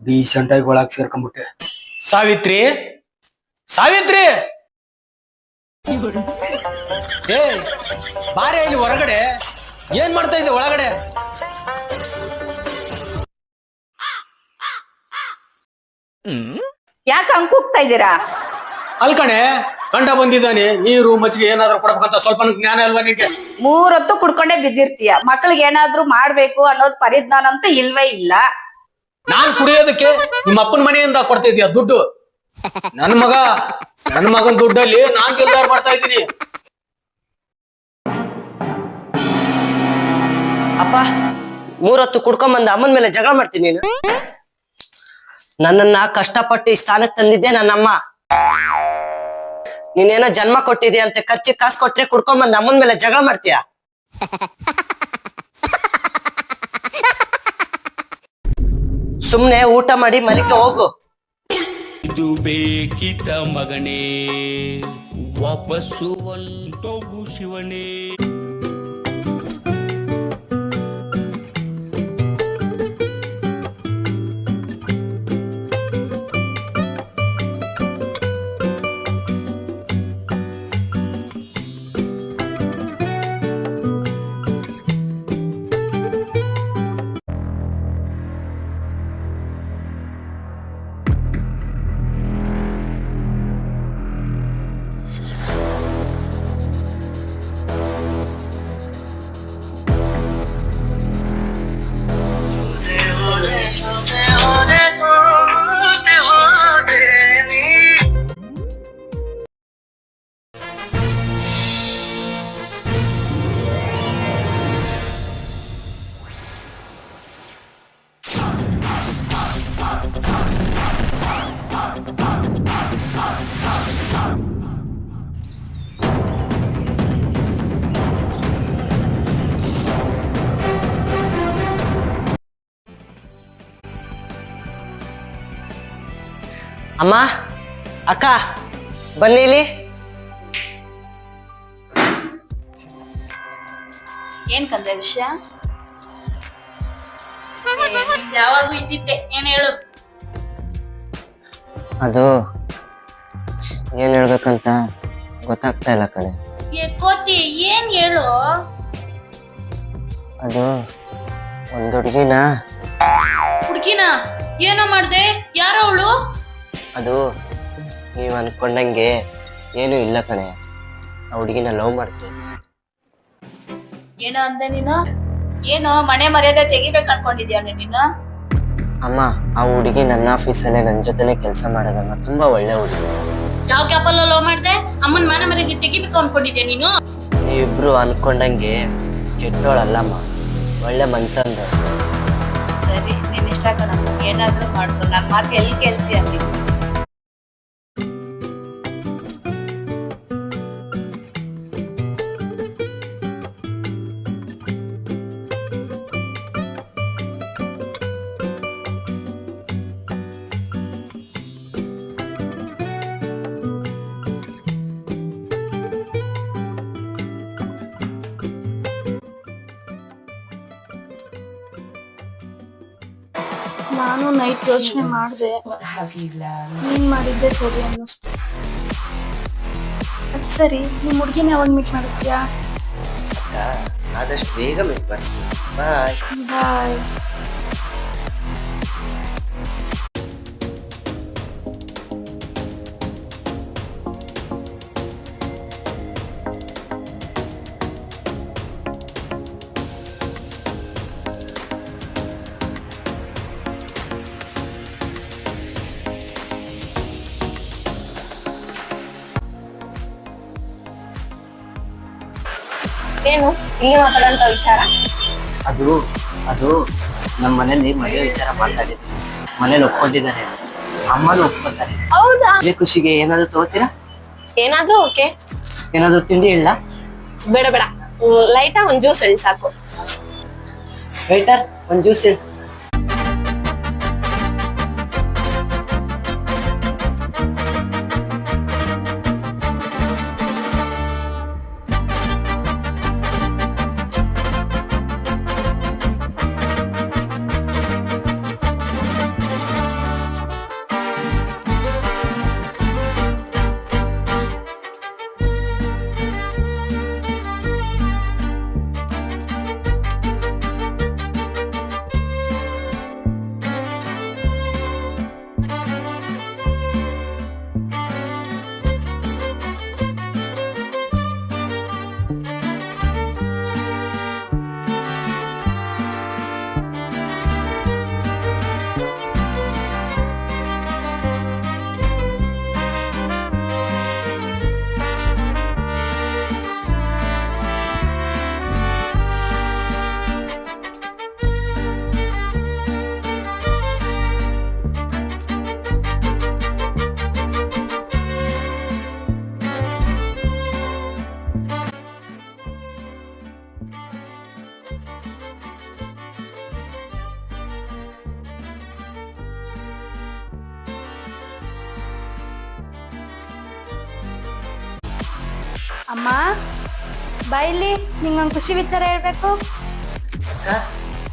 Decent ಆಗಿ ಒಳಗ್ ಸೇರ್ಕೊಂಡ್ಬಿಟ್ಟೆ. ಸಾವಿತ್ರಿ? ಸಾವಿತ್ರಿ? ಏ ಬಾರೆ ಇಲ್ಲಿ ಹೊರಗಡೆ. ಏನ್ ಮಾಡ್ತಾ ಇದ್ದೆ ಒಳಗಡೆ? ಯಾಕೆ ಹಂಗ್ ಕೂಗ್ತಾ ಇದ್ದೀರಾ? ಅಲ್ಕಣೆ ಗಂಡ ಬಂದಿದ್ದಾನೆ. ನೀರು ಮಜ್ಜಿಗೆ ಏನಾದ್ರೂ ಕೊಡ್ಬೇಕಂತ ಸ್ವಲ್ಪ ಜ್ಞಾನ ಅಲ್ವಾ ನಿಂಗೆ ಮೂರೊತ್ತು ಕುಡ್ಕೊಂಡೇ ಬಿದ್ದಿರ್ತೀಯ. ಮಕ್ಳಿಗೆ ಏನಾದ್ರೂ ಮಾಡ್ಬೇಕು ಅನ್ನೋದು ಪರಿಜ್ಞಾನ ಅಂತ ಇಲ್ವೇ ಇಲ್ಲ. ನಾನ್ ಕುಡಿಯೋದಕ್ಕೆ ನಿಮ್ಮ ಅಪ್ಪನ ಮನೆಯಿಂದ ಕೊಡ್ತಾ ಇದೀಯ ದುಡ್ಡು? ನನ್ ಮಗ, ನನ್ ಮಗನ್ ದುಡ್ಡಲ್ಲಿ ನಾನ್ ಕೆಲಸ ಮಾಡ್ತಾ ಇದ್ದೀನಿ. ಅಪ್ಪ, ಮೂರೊತ್ತು ಕುಡ್ಕೊಂಬಂದ ಅಮ್ಮನ ಮೇಲೆ ಜಗಳ ಮಾಡ್ತೀನಿ ನೀನು. ನನ್ನನ್ನ ಕಷ್ಟಪಟ್ಟು ಈ ಸ್ಥಾನಕ್ ತಂದಿದ್ದೆ ನನ್ನಮ್ಮ. ನೀನೇನೋ ಜನ್ಮ ಕೊಟ್ಟಿದ್ಯಾ ಅಂತ ಖರ್ಚಿಗೆ ಕಾಸು ಕೊಟ್ರೆ ಕುಡ್ಕೊಂಬಂದ ಅಮ್ಮನ ಮೇಲೆ ಜಗಳ ಮಾಡ್ತೀಯ? ಸುಮ್ನೆ ಊಟ ಮಾಡಿ ಮಲಿಕೆ ಹೋಗು. ಇದು ಬೇಕಿತ ಮಗನೇ ವಾಪಸ್ಸು ಒಂಟೋಗು ಶಿವನೇ. ಅಮ್ಮ ಅಕ್ಕ ಬನ್ನಿ ಇಲ್ಲಿ. ಏನ್ ಕಂದೆ ವಿಷಯ? ಯಾವಾಗೂ ಇದ್ದಿದ್ದೆ ಏನ್ ಹೇಳು? ಅದು ಏನ್ ಹೇಳ್ಬೇಕಂತ ಗೊತ್ತಾಗ್ತಾ ಇಲ್ಲ ಕಡೆ ಕೋತಿ ಏನ್ ಹೇಳು? ಅದು ಒಂದ್ ಹುಡುಗಿನ? ಹುಡುಗಿನ? ಏನೋ ಮಾಡ್ದೆ? ಯಾರೋ ಅವಳು? ಅದು ನೀವು ಅನ್ಕೊಂಡಂಗೆ ಏನೂ ಇಲ್ಲ ಕಣೆ. ಆ ಹುಡುಗಿನ ಲವ್ ಮಾಡ್ತೇನೆ ಏನೋ ಅಂದೆ ನೀನು? ಏನು ಮನೆ ಮರ್ಯಾದೆ ತೆಗಿಬೇಕು ಅನ್ಕೊಂಡಿದ್ಯಾ ನೀನು ಅಮ್ಮ ಆ ಹುಡುಗಿ ನನ್ನ ಆಫೀಸಲ್ಲೇ ನನ್ನ ಜೊತೆನೆ ಕೆಲಸ ಮಾಡೋದಮ್ಮ ತುಂಬಾ ಒಳ್ಳೆ ಹುಡುಗಿ. ಯಾವ ಕ್ಯಾಪಲ್ಲ ಲವ್ ಮಾಡ್ದೆ? ಅಮ್ಮನ ಮನೆ ಮರ್ಯಾದೆ ತೆಗಿಬೇಕು ಅನ್ಕೊಂಡಿದ್ಯಾ ನೀನು? ನೀವಿಬ್ರು ಅನ್ಕೊಂಡಂಗೆ ಕೆಟ್ಟೋಳಲ್ಲಮ್ಮ. ಒಳ್ಳೆ ಮಂತಂದ. ಸರಿ ನೀನ್ ಇಷ್ಟ ಕಣ ಏನಾದ್ರೂ ಮಾಡ್ಕೊ. ನನ್ನ ಮಾತು ಎಲ್ಲಿ ಕೇಳ್ತೀಯ ನೀನು? ನಾನು ನೈಟ್ ಯೋಚನೆ ಮಾಡಿದೆ. ನೀನ್ ಮಾಡಿದ್ದೆ ಸರಿ ಅನ್ನಿಸ್ತು ಅದ್ ಸರಿ ನಿಮ್ಮ ಹುಡ್ಗಿನ ಯಾವಾಗ ಮೀಟ್ ಮಾಡಿಸ್ತೀಯಾ? ಆದಷ್ಟು ಬೇಗ ಮೀಟ್ ಮಾಡಿಸ್ತೀನಿ. ಬಾಯ್ ಬಾಯ್ ಏನು? ಇಲ್ಲಿ ಮಾತಾಡಂತ ವಿಚಾರ? ಅದು ಅದು ನಮ್ಮ ಮನೇಲಿ ಮದುವೆ ವಿಚಾರ ಮಾತಾಡಿದ್ದೀನಿ ಮನೇಲಿ ಒಪ್ಕೊಂಡಿದ್ದಾರೆ. ಅಮ್ಮನೂ ಒಪ್ಕೊತಾರೆ. ಹೌದಾ? ಅದೇ ಖುಷಿಗೆ ಏನಾದ್ರು ತಗೋತೀರಾ? ಏನಾದ್ರೂ ಓಕೆ. ಏನಾದ್ರು ತಿಂಡಿ ಇಲ್ಲ? ಬೇಡ ಬೇಡ. ಲೈಟಾ ಒಂದು ಒಂದ್ ಜ್ಯೂಸ್ ಹೇಳಿ ಸಾಕು. ವೇಟರ್ ಒಂದ್ ಜ್ಯೂಸ್ ಹೇಳಿ. ಬಾಯಿಲಿ ನಿಂಗೊಂದು ಖುಷಿ ವಿಚಾರ ಹೇಳ್ಬೇಕು.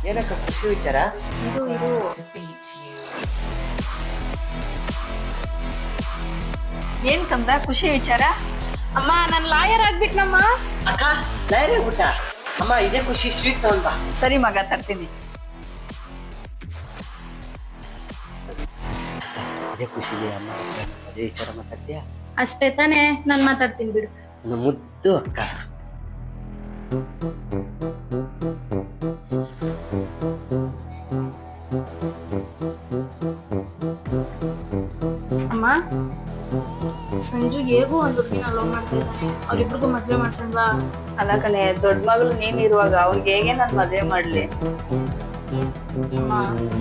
ಏನಕ್ಕ ಖುಷಿ ವಿಚಾರ? ಏನ್ ಕಂದ ಖುಷಿ ವಿಚಾರ? ಅಮ್ಮ ನಾನು ಲಾಯರ್ ಆಗ್ಬಿಟ್ನಮ್ಮ. ಅಕ್ಕ ಲಾಯರ್ ಆಗ್ಬಿಟ್ಟ? ಅಮ್ಮ ಇದೇ ಖುಷಿ ಸ್ವೀಟ್ ತಗೊಂಡ್ ಸರಿ ಮಗ ತರ್ತೀನಿ. ಅದೇ ಖುಷಿ ಅಮ್ಮ. ಅದೇ ವಿಚಾರ ಮಾತಾಡ್ತೀಯ? ಅಷ್ಟೇ ತಾನೇ ನಾನು ಮಾತಾಡ್ತೀನಿ ಬಿಡು. ಮುದ್ದು ಅಕ್ಕ. ಅಮ್ಮ ಸಂಜು ಹೇಗೂ ಒಂದ್ ಹುಡುಗಿನ ಲವ್ ಮಾಡ್ತಿದ್ದ. ಅವ್ರಿಬ್ರಿಗೂ ಮದ್ವೆ ಮಾಡ್ಸಲ್ವಾ ಅಲ್ಲ ಕಣೆ ದೊಡ್ಡ ಮಗಳು ನೀನ್ ಇರುವಾಗ ಅವ್ರಿಗೆ ಹೇಗೆ ನಾನು ಮದುವೆ ಮಾಡ್ಲಿ? ಅಮ್ಮ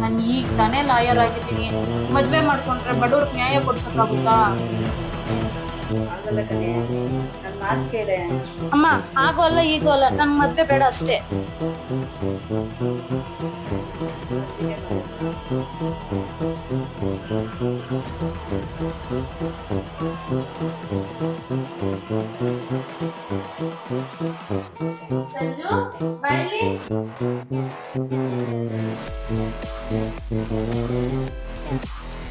ನಾನು ಈಗ ತಾನೇ ಲಾಯರ್ ಆಗಿದ್ದೀನಿ. ಮದ್ವೆ ಮಾಡ್ಕೊಂಡ್ರೆ ಬಡವ್ರಿಗೆ ನ್ಯಾಯ ಕೊಡ್ಸಕ್ಕಾಗುತ್ತಾ? ಆಗಲ್ಲ ಕಣೆ. ಮಾತ್ ಕೇಳೆ. ಅಮ್ಮ ಆಗೋಲ್ಲ ಈಗೋ ಅಲ್ಲ ನನ್ ಮದ್ವೆ ಬೇಡ ಅಷ್ಟೇ. ಸಂಜು ಬಾಯ್ಲಿ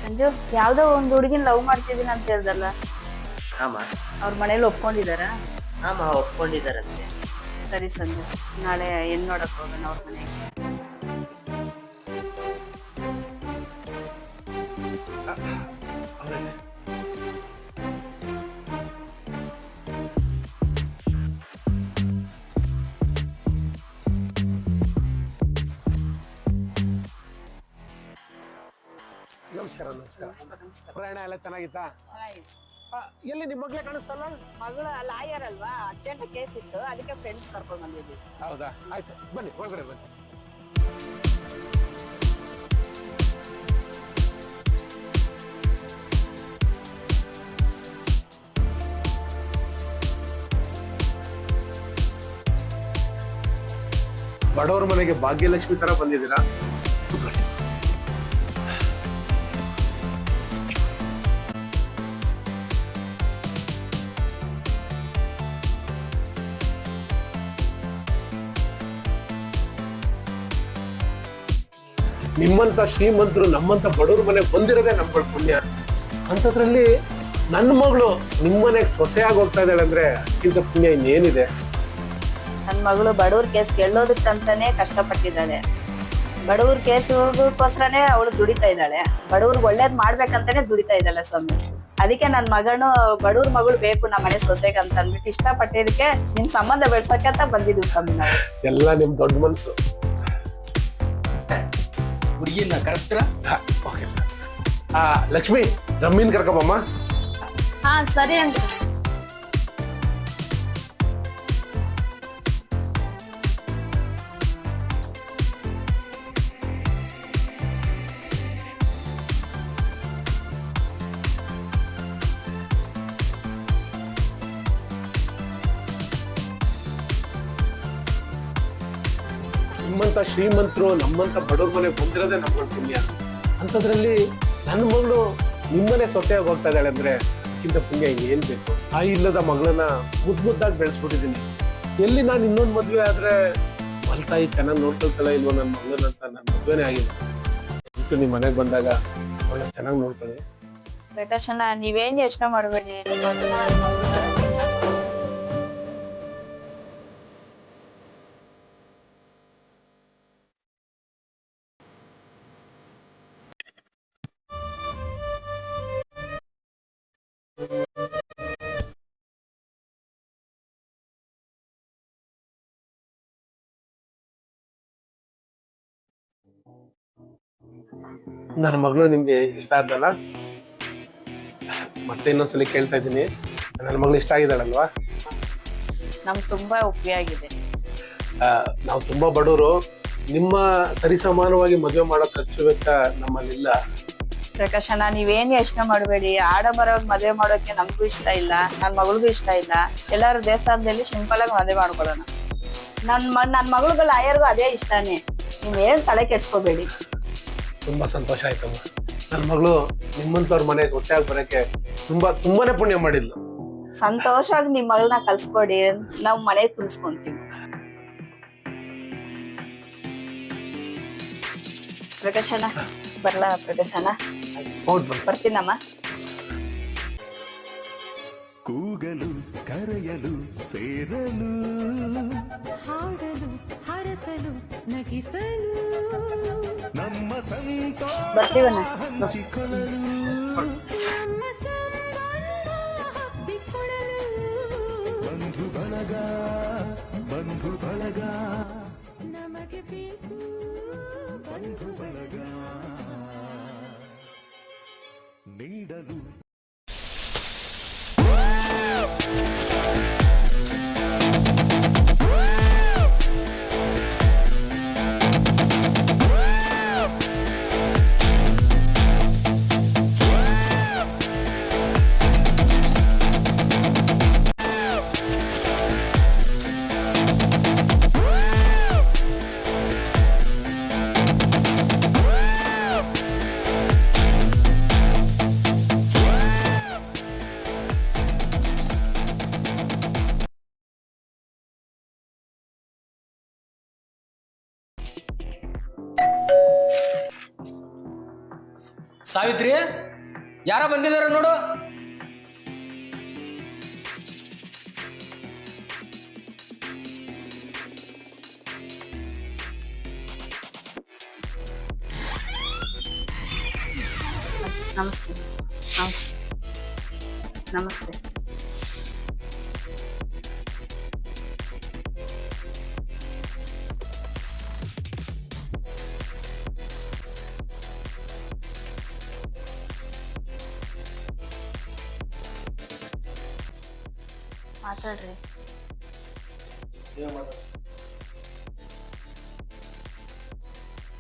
ಸಂಜು ಯಾವ್ದೋ ಒಂದ್ ಹುಡುಗಿನ ಲವ್ ಮಾಡ್ತಿದೀನಿ ಅಂತ ಹೇಳ್ದಲ್ಲ? ಆಮ ಅವ್ರ ಮನೇಲಿ ಒಪ್ಕೊಂಡಿದಾರ ಆಮ ಒಪ್ಕೊಂಡಿದಾರಂತೆ ಸರಿ ಸಂಜೆ ನಾಳೆ ಏನು ನೋಡಕ್ ಹೋಗೋಣ ಅವ್ರ ಮನೆಗೆ. ನಮಸ್ಕಾರ ನಮಸ್ಕಾರ. ಪ್ರಯಾಣ ಎಲ್ಲ ಚೆನ್ನಾಗಿತ್ತಾ? ಎಲ್ಲಿ ನಿಮ್ ಮಗಳೇ ಕಾಣಿಸ್ತಲ್ಲ? ಮಗಳು ಲಾಯರ್ ಅಲ್ವಾ? ಅರ್ಜೆಂಟ್ ಕೇಸ್ ಇತ್ತು ಅದಕ್ಕೆ ಫ್ರೆಂಡ್ಸ್ ಕರ್ಕೊಂಡು ಬಂದಿದ್ವಿ. ಹೌದಾ? ಆಯ್ತು ಬನ್ನಿ ಒಳಗಡೆ ಬನ್ನಿ. ಬಡವರ ಮನೆಗೆ ಭಾಗ್ಯಲಕ್ಷ್ಮಿ ತರ ಬಂದಿದ್ದೀರಾ? ನಿಮ್ಮಂತ ಶ್ರೀಮಂತರು ನಮ್ಮಂತ ಬಡವ್ರ ಮನೆಗೆ ಬಂದಿರೋದೇ ನಮ್ಗಳ ಪುಣ್ಯ. ಅಂಥದ್ರಲ್ಲಿ ನನ್ನ ಮಗಳು ನಿಮ್ಮ ಮನೆಗೆ ಸೊಸೆಯಾಗಿ ಹೋಗ್ತಾ ಇದ್ದಾಳೆ ಅಂದ್ರೆ ಅದಕ್ಕಿಂತ ಪುಣ್ಯ ಇನ್ನೇನಿದೆ? ನನ್ನ ಮಗಳು ಬಡವ್ರ ಕೇಸ್ ಗೆಲ್ಲೋದಕ್ಕಂತಾನೆ ಕಷ್ಟಪಟ್ಟಿದ್ದಾಳೆ. ಬಡವ್ರ ಕೇಸ್ ಹೋಗೋಕ್ಕೋಸ್ಕರನೇ ಅವಳು ದುಡಿತಾ ಇದ್ದಾಳೆ. ಬಡವ್ರಿಗೆ ಒಳ್ಳೇದ್ ಮಾಡ್ಬೇಕಂತಾನೆ ದುಡಿತಾ ಇದ್ದಾಳೆ ಸ್ವಾಮಿ. ಅದಕ್ಕೆ ನನ್ನ ಮಗನು ಬಡವ್ರ ಮಗಳು ಬೇಕು ನಮ್ಮ ಮನೆ ಸೊಸೆಗೆ ಅಂತ ಅಂದ್ಬಿಟ್ಟು ಇಷ್ಟಪಟ್ಟಿದ್ದಕ್ಕೆ ನಿಮ್ ಸಂಬಂಧ ಬೆಳ್ಸಕ್ಕಂತ ಅಂತ ಬಂದಿದ್ವಿ ಸ್ವಾಮಿ ನಾವು. ಎಲ್ಲ ನಿಮ್ ದೊಡ್ಡ ಮನ್ಸು. ಹುಡುಗಿನ ಕರೆಸ್ತೀರಾ? ಓಕೆ ಸರ್ ಆ ಲಕ್ಷ್ಮಿ ರಮ್ಮಿನ್ ಕರ್ಕೊಂಬಮ್ಮ. ಹಾ ಸರಿ ಅಂತ ಶ್ರೀಮಂತರು ನಮ್ಮಂತ ಬಡವ್ರ ಮನೆಗೆ ಬಂದಿರೋದೇ ನಮ್ಮ ಪುಣ್ಯ. ಅಂಥದ್ರಲ್ಲಿ ನನ್ನ ಮಗಳು ನಿಮ್ಮನೆ ಸೊಸೆಯಾಗಿ ಹೋಗ್ತಾ ಇದ್ದಾಳೆ ಅಂದ್ರೆ ಇದಕ್ಕಿಂತ ಪುಣ್ಯ ಏನ್ ಬೇಕು? ಆ ಇಲ್ಲದ ಮಗಳನ್ನ ಮುದ್ದು ಮುದ್ದಾಗಿ ಬೆಳೆಸ್ಬಿಟ್ಟಿದ್ದೀನಿ. ಎಲ್ಲಿ ನಾನು ಇನ್ನೊಂದು ಮದ್ವೆ ಆದ್ರೆ ಮಲ್ತಾಯಿ ಚೆನ್ನಾಗಿ ನೋಡ್ಕೊಳ್ತಲ್ಲ ಇಲ್ವೋ ನನ್ನ ಮಗಳನ್ನ ಅಂತ ನನ್ನ ಮದ್ವೆನೇ ಆಗಿದೆ. ನಿಮ್ಮ ಮನೆಗೆ ಬಂದಾಗ ಅವಳ ಚೆನ್ನಾಗಿ ನೋಡ್ಕೊಳ್ಳಿ. ಪ್ರಕಾಶಣ್ಣ ನೀವೇನು ಯೋಚನೆ ಮಾಡಬೇಡಿ? ನನ್ನ ಮಗಳು ನಿಮ್ಗೆ ಇಷ್ಟ ಆದಲ್ಲ ಮತ್ತೆ ಇನ್ನೊಂದ್ಸಲಿ ಕೇಳ್ತಾ ಇದ್ದೀನಿ. ನನ್ನ ಮಗಳು ಇಷ್ಟ ಆಗಿದ್ದಾಳಲ್ವಾ? ನಮ್ಗೆ ತುಂಬಾ ಒಪ್ಪಿಗೆ ಆಗಿದೆ. ನಾವು ತುಂಬಾ ಬಡವರು ನಿಮ್ಮ ಸರಿಸಮಾನವಾಗಿ ಮದುವೆ ಮಾಡೋ ಖರ್ಚು ವೆಚ್ಚ ನಮ್ಮಲ್ಲಿಲ್ಲ. ಪ್ರಕಾಶಣ್ಣ ನೀವೇನ್ ಯೋಚನೆ ಮಾಡಬೇಡಿ. ಆಡಂಬರವಾಗಿ ಮದುವೆ ಮಾಡೋಕೆ ನಮಗೂ ಇಷ್ಟ ಇಲ್ಲ. ನನ್ನ ಮಗಳಿಗೂ ಇಷ್ಟ ಇಲ್ಲ. ಎಲ್ಲಾರು ದೇವಸ್ಥಾನದಲ್ಲಿ ಸಿಂಪಲ್ ಆಗಿ ಮದುವೆ ಮಾಡ್ಕೊಳ್ಳೋಣ. ನನ್ ಮ ನನ್ ಮಗಳಿಗೂ ಲಾಯರ್ಗೂ ಅದೇ ಇಷ್ಟನೇ. ನೀವೇನ್ ತಲೆ ಕೆಡ್ಸ್ಕೋಬೇಡಿ. ತುಂಬಾ ಸಂತೋಷ ಆಯ್ತಮ್ಮ. ನನ್ನ ಮಗಳು ನಿಮ್ಮಂತವ್ರ ಮನೆ ಸೊಸೆಯಾಗಿ ಬರೋಕೆ ತುಂಬಾ ತುಂಬಾನೇ ಪುಣ್ಯ ಮಾಡಿದ್ಲು. ಸಂತೋಷವಾಗಿ ನಿಮ್ ಮಗಳನ್ನ ಕಲ್ಸ್ಕೊಡಿ. ನಾವ್ ಮನೆ ತುಂಬಿಸ್ಕೊಂತೀವಿ. ಪ್ರಕಾಶನ ಬರ್ಲಾ ಪ್ರಕಾಶಣ್ಣ? ಹೌದು. ಬರ್ತೀನಮ್ಮ. ಕೂಗಲು ಕರೆಯಲು ಸೇರಲು. ಹಾಡಲು ಹರಸಲು ನಗಿಸಲು. ನಮ್ಮ ಬರ್ತೀವಣ್ಣ. ಹಂಚಿಕೊಳ್ಳಲು. ನಮ್ಮ ಹಬ್ಬಿಕೊಳ್ಳಲು. ಬಂಧು ಬಳಗ ಬಂಧು ಬಳಗ. ನಮಗೆ ಬೇಕು. ನೀಡಲು ಸಾವಿತ್ರಿ ಯಾರ ಬಂದಿದಾರ ನೋಡು. ನಮಸ್ತೆ. ನಮಸ್ತೆ. ನಮಸ್ತೆ.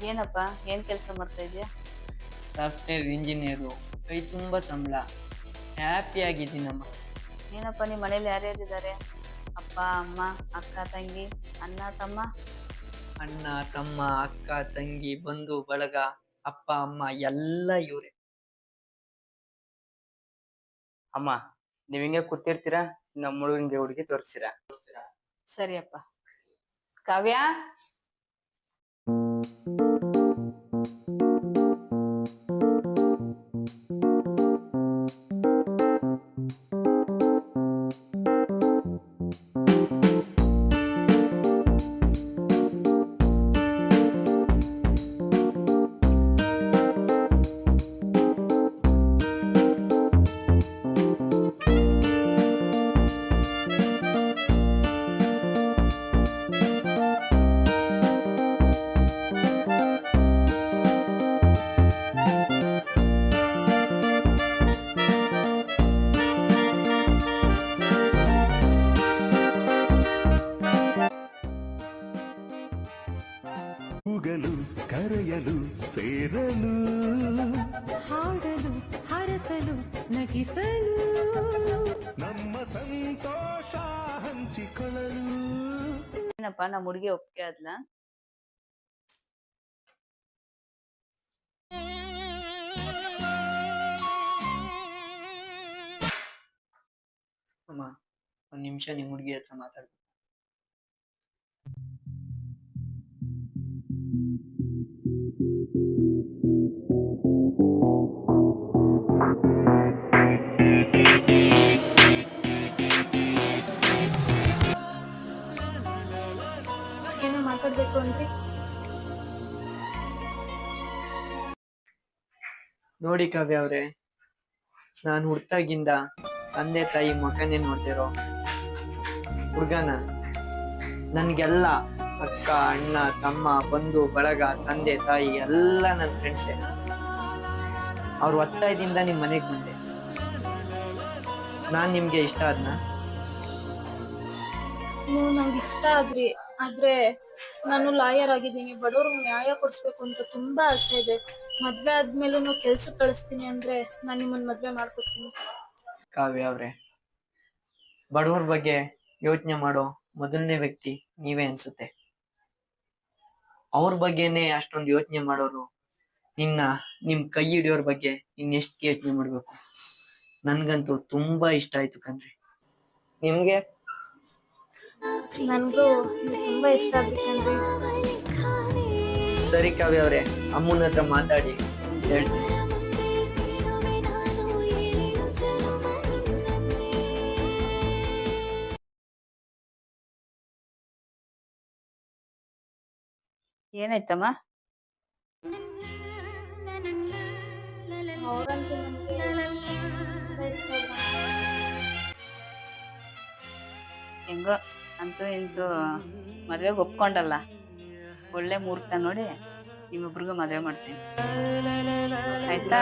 ಏನಪ್ಪ ಏನ್ ಕೆಲಸ ಮಾಡ್ತಾ ಇದೀಯ ಸಾಫ್ಟ್ವೇರ್ ಇಂಜಿನಿಯರು ಕೈ ತುಂಬಾ ಸಂಬಳ. ಹ್ಯಾಪಿ ಆಗಿದ್ದೀನಮ್ಮ. ಏನಪ್ಪ ನಿಮ್ಮ ಮನೇಲಿ ಯಾರ್ಯಾರಿದ್ದಾರೆ ಅಪ್ಪ ಅಮ್ಮ ಅಕ್ಕ ತಂಗಿ ಅಣ್ಣ ತಮ್ಮ? ಅಣ್ಣ ತಮ್ಮ ಅಕ್ಕ ತಂಗಿ ಬಂಧು ಬಳಗ ಅಪ್ಪ ಅಮ್ಮ ಎಲ್ಲ ಇವ್ರೆ. ಅಮ್ಮ ನೀವ್ ಹಿಂಗೆ ಕೂತಿರ್ತೀರಾ? ನಮ್ಮ ಹುಡುಗಿ ಹುಡುಗಿ ತೋರಿಸ್ತೀರಾ? ಸರಿಯಪ್ಪ. ಕಾವ್ಯ? ಇರಲು ಹಾಡಲು ಹರಸಲು ನಗಿಸಲು. ನಮ್ಮ ಸಂತೋಷ ಹಂಚಿಕೊಳ್ಳಲು. ಏನಪ್ಪ ನಮ್ಮ ಹುಡುಗಿ ಒಪ್ಪಿಗೆ ಆದ್ಲ? ಅಮ್ಮ ಒಂದ್ ನಿಮಿಷ ನಿಮ್ ಹುಡುಗಿ ಹತ್ರ ಮಾತಾಡ್ಬೇಕು ನೋಡಿ ಕಾವ್ಯ ಅವ್ರೆ ನಾನು ಹುಡ್ತಾಗಿಂದ ತಂದೆ ತಾಯಿ ಮಗನೇ ನೋಡ್ತಿರೋ ಹುಡ್ಗನ ನನ್ಗೆಲ್ಲ ಅಕ್ಕ ಅಣ್ಣ ತಮ್ಮ ಬಂಧು ಬಳಗ ತಂದೆ ತಾಯಿ ಎಲ್ಲ ನನ್ನ ಫ್ರೆಂಡ್ಸೇ ಅವ್ರ ಒತ್ತಾಯದಿಂದ ನಿಮ್ ಮನೆಗೆ ಬಂದೆ. ನಾನ್ ನಿಮ್ಗೆ ಇಷ್ಟ ಆದ್ನ? ನೀವು ನಂಗೆ ಇಷ್ಟ ಆದ್ರಿ ಆದ್ರೆ ನಾನು ಲಾಯರ್ ಆಗಿದ್ದೀನಿ ಬಡವ್ರಿಗೆ ನ್ಯಾಯ ಕೊಡಿಸ್ಬೇಕು ಅಂತ ತುಂಬಾ ಆಸೆ ಇದೆ. ಮದ್ವೆ ಆದ್ಮೇಲೂ ಕೆಲ್ಸ ಕಳಿಸ್ತೀನಿ ಅಂದ್ರೆ ನಾನು ನಿಮ್ಮನ್ನ ಮದ್ವೆ ಮಾಡ್ಕೊತೀನಿ ಕಾವ್ಯ ಅವ್ರೆ ಬಡವ್ರ ಬಗ್ಗೆ ಯೋಚನೆ ಮಾಡೋ ಮೊದಲನೇ ವ್ಯಕ್ತಿ ನೀವೇ ಅನ್ಸುತ್ತೆ. ಅವ್ರ ಬಗ್ಗೆನೆ ಅಷ್ಟೊಂದು ಯೋಚನೆ ಮಾಡೋರು ನಿನ್ನ ನಿಮ್ ಕೈ ಹಿಡಿಯೋರ್ ಬಗ್ಗೆ ಇನ್ನೆಷ್ಟು ಯೋಚನೆ ಮಾಡ್ಬೇಕು? ನನ್ಗಂತೂ ತುಂಬಾ ಇಷ್ಟ ಆಯ್ತು ಕಣ್ರಿ. ನಿಮ್ಗೆ? ನನ್ಗೂ ತುಂಬಾ ಇಷ್ಟ ಸರಿ ಕಾವ್ಯ ಅವ್ರೆ ಅಮ್ಮನ ಹತ್ರ ಮಾತಾಡಿ ಹೇಳ್ತೀನಿ. ಏನಾಯ್ತಮ್ಮ. ಹೆಂಗೋ ಅಂತೂ ಇಂತೂ ಮದ್ವೆಗೆ ಒಪ್ಕೊಂಡಲ್ಲ. ಒಳ್ಳೆ ಮುಹೂರ್ತ ನೋಡಿ ನಿಮ್ಮಿಬ್ರಿಗೂ ಮದುವೆ ಮಾಡ್ತೀನಿ. ಆಯ್ತಾ?